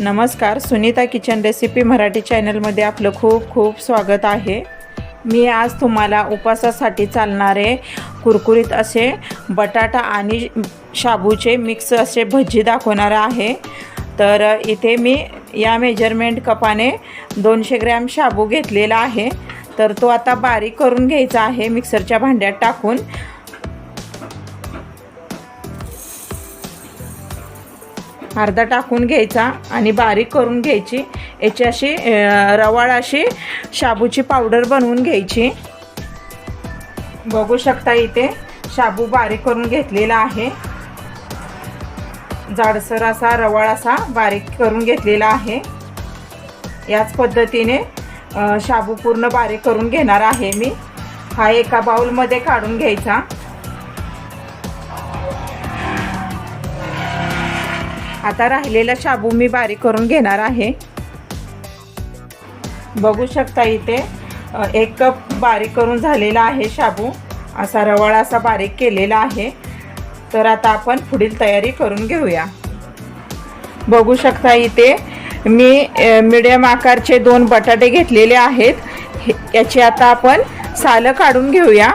नमस्कार Sunita kitchen recipe Marathi चॅनलमध्ये आपलं खूप खूप स्वागत आहे. मी आज तुम्हाला उपासासाठी चालणारे कुरकुरीत असे बटाटा आणि शाबूचे मिक्स असे भजी दाखवणार आहे. तर इथे मी या मेजरमेंट कपाने दोनशे ग्रॅम शाबू घेतलेला आहे. तर तो आता बारीक करून घ्यायचा आहे मिक्सरच्या भांड्यात टाकून. अर्धा टाकून घ्यायचा आणि बारीक करून घ्यायची. याची अशी रवाळ अशी शाबूची पावडर बनवून घ्यायची. बघू शकता इथे शाबू बारीक करून घेतलेला आहे. जाडसर असा रवाळ असा बारीक करून घेतलेला आहे. याच पद्धतीने शाबू पूर्ण बारीक करून घेणार आहे मी. हा एका बाउलमध्ये काढून घ्यायचा. आता राहिलेला शाबू मी बारीक करून घेणार आहे. बघू शकता इथे एक कप बारीक करून झालेला आहे शाबू. असा रवाळ असा बारीक केलेला आहे. तर आता आपण पुढील तयारी करून घेऊया. बघू शकता इथे मी मिडियम आकारचे दोन बटाटे घेतलेले आहेत. हे- याची आता आपण सालं काढून घेऊया.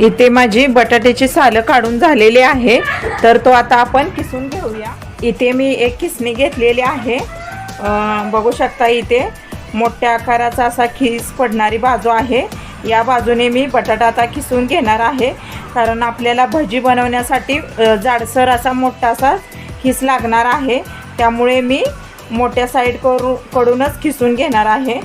इथे माझी बटाट्याची सालं काढून झालेली आहे. तर तो आता आपण किसून घेऊया. इथे मी एक किसणी घेतलेली आहे. बघू शकता इथे मोठ्या आकाराचा असा खिस पडणारी बाजू आहे. या बाजूने मी बटाटा आता किसून घेणार आहे. कारण आपल्याला भजी बनवण्यासाठी जाडसर असा मोठा असा खिस लागणार आहे. त्यामुळे मी मोठ्या साईड करू कडूनच खिसून घेणार आहे.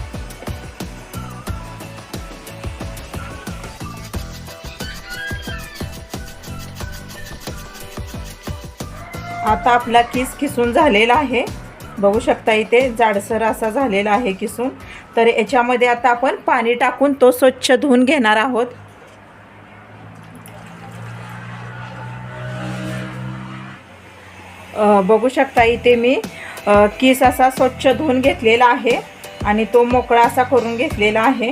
आता आपला किस किसून झालेला आहे. बघू शकता इथे जाडसर असा झालेला आहे किसून. तर याच्यामध्ये आता आपण पाणी टाकून तो स्वच्छ धुवून घेणार आहोत. बघू शकता इथे मी किस असा स्वच्छ धुवून घेतलेला आहे. आणि तो मोकळा असा करून घेतलेला आहे.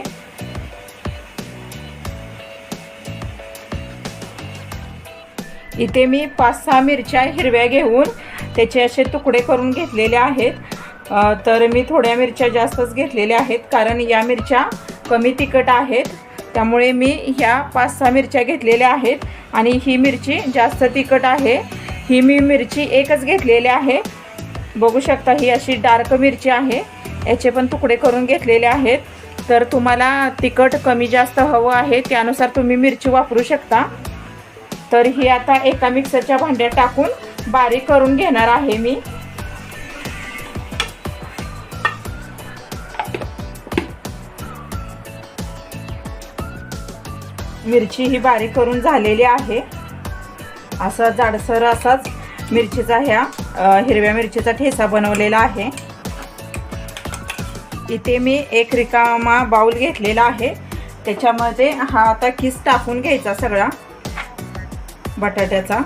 इथे मी पाच सहा मिरच्या हिरव्या घेऊन त्याचे असे तुकडे करून घेतलेले आहेत. तर मी थोड्या मिरच्या जास्तच घेतलेल्या आहेत कारण या मिरच्या कमी तिखट आहेत. त्यामुळे मी ह्या पाच सहा मिरच्या घेतलेल्या आहेत आणि ही मिरची जास्त तिखट आहे. ही मी मिरची एकच घेतलेली आहे. बघू शकता ही अशी डार्क मिरची आहे. याचे पण तुकडे करून घेतलेले आहेत. तर तुम्हाला तिखट कमी जास्त हवं आहे त्यानुसार तुम्ही मिरची वापरू शकता. तर ही आता एका मिक्सरच्या भांड्यात टाकून बारीक करून घेणार आहे मी. मिरची ही बारीक करून झालेली आहे. असा जाडसर असाच मिरचीचा ह्या हिरव्या मिरचीचा ठेसा बनवलेला आहे. इथे मी एक रिकामा बाऊल घेतलेला आहे. त्याच्यामध्ये हा आता किस टाकून घ्यायचा सगळा. बटाट्याचा.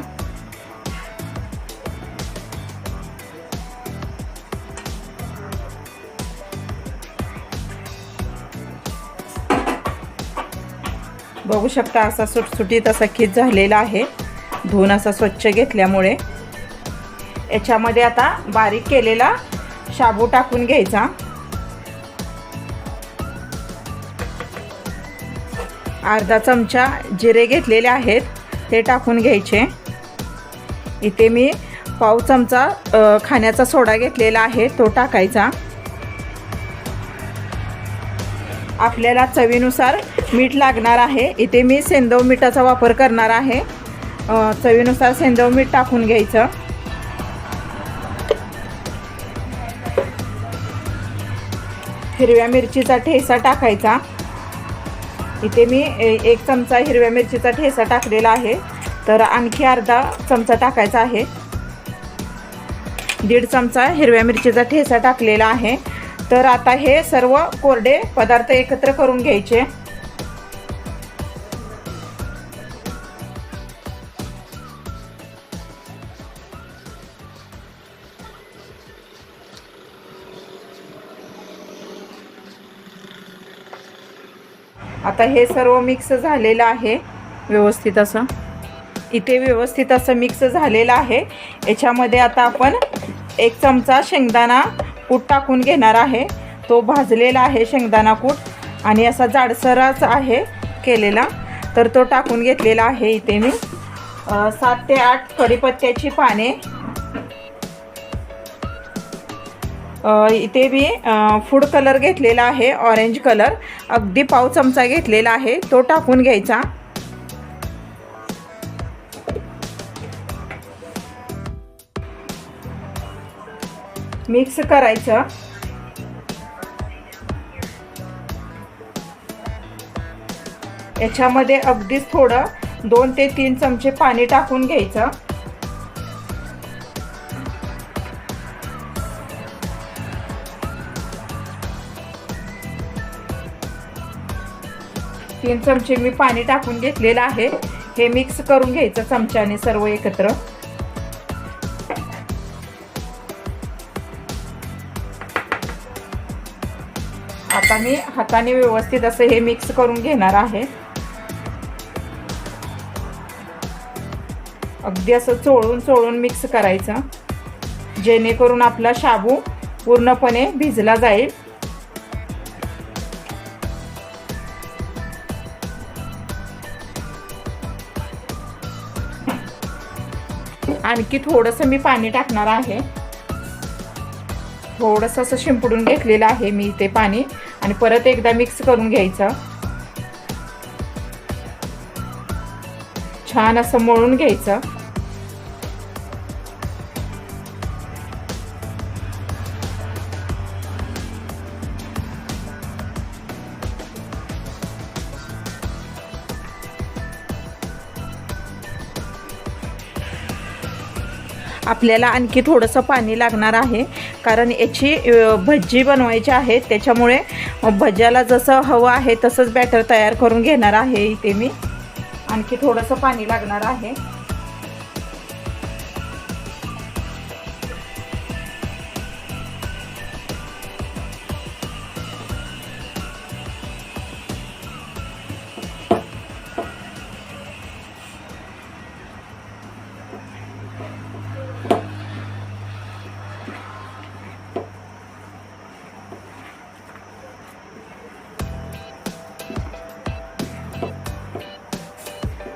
बघू शकता असा सुटसुटीत असा खीच झालेला आहे. धुवून असा स्वच्छ घेतल्यामुळे. याच्यामध्ये आता बारीक केलेला शाबू टाकून घ्यायचा. अर्धा चमचा जिरे घेतलेले आहेत. ते टाकून घ्यायचे. इथे मी पाव चमचा खाण्याचा सोडा घेतलेला आहे तो टाकायचा. आपल्याला चवीनुसार मीठ लागणार आहे. इथे मी सेंदव मिठाचा वापर करणार आहे. चवीनुसार सेंदव मीठ टाकून घ्यायचं. हिरव्या मिरचीचा ठेसा टाकायचा. इथे मी ए- एक चमचा हिरव्या मिरचीचा ठेसा टाकलेला आहे. तर आणखी अर्धा चमचा टाकायचा आहे. दीड चमचा हिरव्या मिरचीचा ठेसा टाकलेला आहे. तर आता हे सर्व कोरडे पदार्थ एकत्र करून घ्यायचे. आता हे सर्व मिक्स झालेलं आहे. व्यवस्थित असं. इथे व्यवस्थित असं मिक्स झालेलं आहे. याच्यामध्ये आता आपण एक चमचा शेंगदाणा कूट टाकून घेणार आहे. तो भाजलेला आहे शेंगदाणा कूट आणि असा जाडसराच आहे केलेला. तर तो टाकून घेतलेला आहे इथे मी. सात ते आठ कढीपत्त्याची पाने इथे मी फूड कलर घेतलेला आहे ऑरेंज कलर अगदी पाव चमचा घेतलेला आहे. तो टाकून घ्यायचा. मिक्स करायचं. याच्यामध्ये अगदीच थोडं दोन ते तीन चमचे पाणी टाकून घ्यायचं. तीन चमचे मी पाणी टाकून घेतलेलं आहे. हे मिक्स करून घ्यायचं चमच्याने सर्व एकत्र. आता मी हाताने व्यवस्थित असं हे मिक्स करून घेणार आहे. अगदी असं चोळून चोळून मिक्स करायचं. जेणेकरून आपला शाबू पूर्णपणे भिजला जाईल. आणखी थोडंसं मी पाणी टाकणार आहे. थोडंसं असं शिंपडून घेतलेलं आहे मी ते पाणी. आणि परत एकदा मिक्स करून घ्यायचं. छान असं मळून घ्यायचं. आपल्याला आणखी थोडंसं पाणी लागणार आहे. कारण याची भज्जी भजी बनवायची आहे. त्याच्यामुळे भज्याला जसं हवं आहे तसंच बॅटर तयार करून घेणार आहे इथे मी. आणखी थोडंसं पाणी लागणार आहे.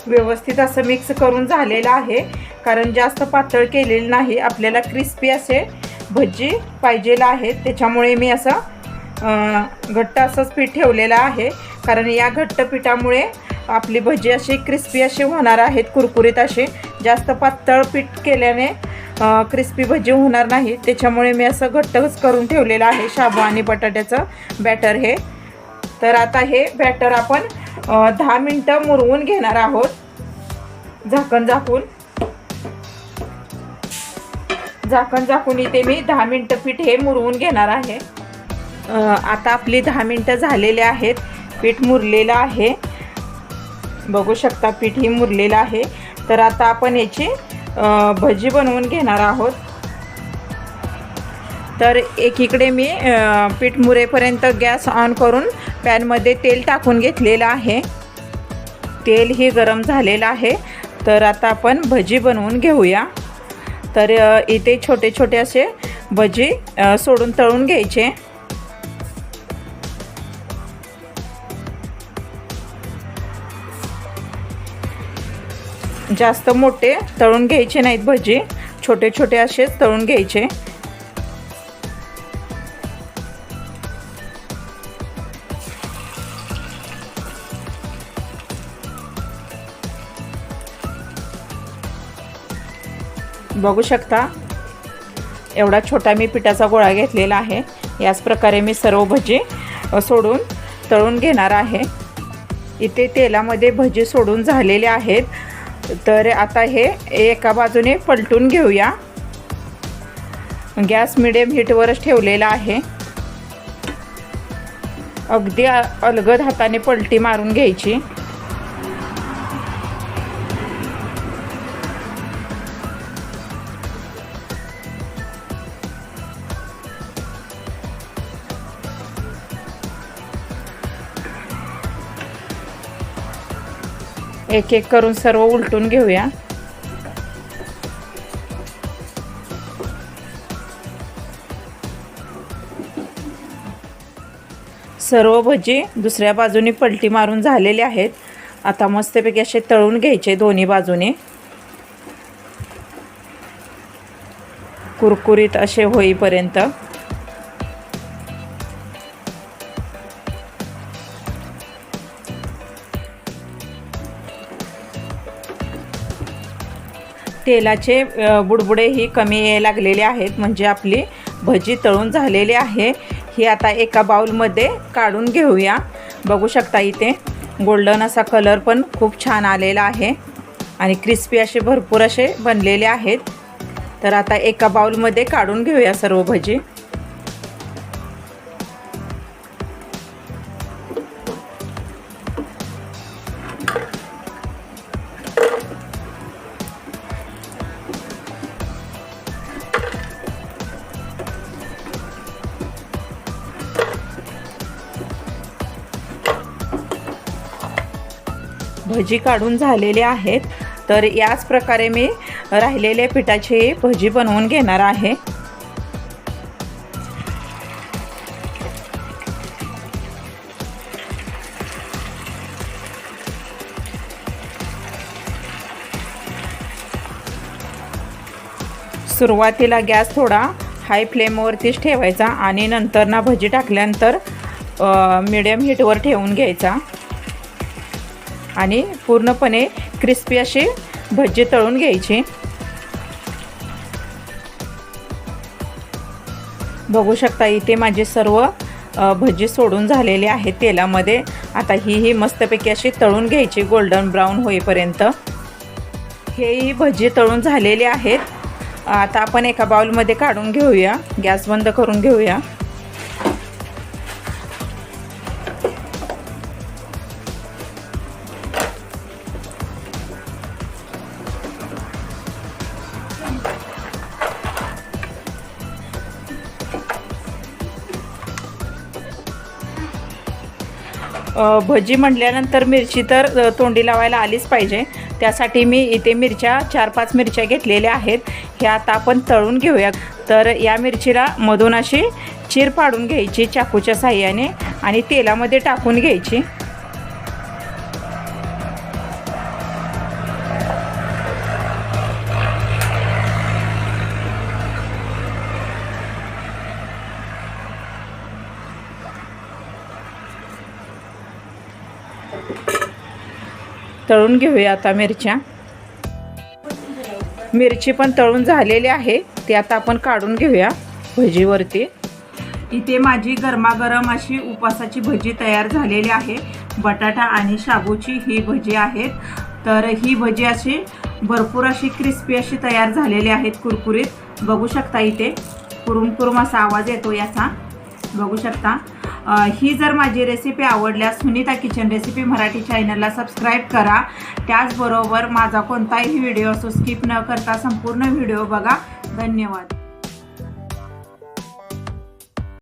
व्यवस्थित असं मिक्स करून झालेलं आहे. कारण जास्त पातळ केलेलं नाही. आपल्याला क्रिस्पी असे भजी पाहिजेला आहेत. त्याच्यामुळे मी असं घट्ट असंच पीठ ठेवलेलं आहे. कारण या घट्ट पिठामुळे आपली भजी अशी क्रिस्पी अशी होणार आहेत. कुरकुरीत अशी. जास्त पातळ पीठ केल्याने क्रिस्पी भजी होणार नाही. त्याच्यामुळे मी असं घट्टच करून ठेवलेलं आहे. शाबू आणि बटाट्याचं बॅटर हे. तर आता हे बॅटर आपण दहा मिनटं मुरवून घेणार आहोत. झाकण झाकून. झाकण झाकून इथे मी दहा मिनटं पीठ हे मुरवून घेणार आहे. आता आपली दहा मिनटं झालेले आहेत. पीठ मुरलेलं आहे. बघू शकता पीठ ही मुरलेलं आहे. तर आता आपण याची भजी बनवून घेणार आहोत. तर एकीकडे मी पीठ मुरेपर्यंत गॅस ऑन करून पॅनमध्ये तेल टाकून घेतलेलं आहे. तेल ही गरम झालेलं आहे. तर आता आपण भजी बनवून घेऊया. तर इथे छोटे छोटे असे भजी सोडून तळून घ्यायचे. जास्त मोठे तळून घ्यायचे नाहीत भजी. छोटे छोटे असे तळून घ्यायचे. बघू शकता. एवढा छोटा मी पिठाचा गोळा घेतलेला आहे. याच प्रकारे मी सर्व भजी सोडून तळून घेणार आहे. इथे तेलामध्ये भजी सोडून झालेले आहेत. तर आता हे एका बाजूने पलटून घेऊया. गॅस मिडियम हीटवरच ठेवलेला आहे. अगदी अलगद हाताने पलटी मारून घ्यायची. एक एक करून सर्व उलटून घेऊया. सर्व भजी दुसऱ्या बाजूने पलटी मारून झालेले आहेत. आता मस्तपैकी असे तळून घ्यायचे दोन्ही बाजूने. कुरकुरीत असे होईपर्यंत. तेलाचे बुडबुडे ही कमी यायला लागलेले आहेत. म्हणजे आपली भजी तळून झालेली आहे. ही आता एका बाउलमध्ये काढून घेऊया. बघू शकता इथे गोल्डन असा कलर पण खूप छान आलेला आहे. आणि क्रिस्पी असे भरपूर असे बनलेले आहेत. तर आता एका बाउलमध्ये काढून घेऊया सर्व भजी. भजी काढून झालेले आहेत. तर याच प्रकारे मी राहिलेल्या पिठाची भजी बनवून घेणार आहे. सुरुवातीला गॅस थोडा हाय फ्लेमवरतीच ठेवायचा आणि नंतर ना भजी टाकल्यानंतर मिडियम हीटवर ठेवून घ्यायचा. आणि पूर्णपणे क्रिस्पी अशी भजी तळून घ्यायची. बघू शकता इथे माझे सर्व भजी सोडून झालेले आहेत तेलामध्ये. आता ही ही मस्तपैकी अशी तळून घ्यायची गोल्डन ब्राऊन होईपर्यंत. हेही भजी तळून झालेले आहेत. आता आपण एका बाउलमध्ये काढून घेऊया. गॅस बंद करून घेऊया. भजी म्हटल्यानंतर मिरची तर तोंडी लावायला आलीच पाहिजे. त्यासाठी मी इथे मिरच्या चार पाच मिरच्या घेतलेल्या आहेत. ह्या आता आपण तळून घेऊया. तर या मिरचीला मधून अशी चीर पाडून घ्यायची चाकूच्या साह्याने आणि तेलामध्ये टाकून घ्यायची. तळून घेऊया आता मिरच्या. मिरची पण तळून झालेली आहे ती आता आपण काढून घेऊया भजीवरती. इथे माझी गरमागरम अशी उपासाची भजी तयार झालेली आहे. बटाटा आणि शाबूची ही भजी आहेत. तर ही भजी अशी भरपूर अशी क्रिस्पी अशी तयार झालेली आहेत कुरकुरीत. बघू शकता इथे. कुरुम कुरुम असा आवाज येतो याचा. बघू शकता. ही जर माझी रेसिपी आवडल्यास सुनीता किचन रेसिपी मराठी चॅनलला सबस्क्राईब करा. त्याचबरोबर माझा कोणताही व्हिडिओ असो स्किप न करता संपूर्ण व्हिडिओ बघा. धन्यवाद.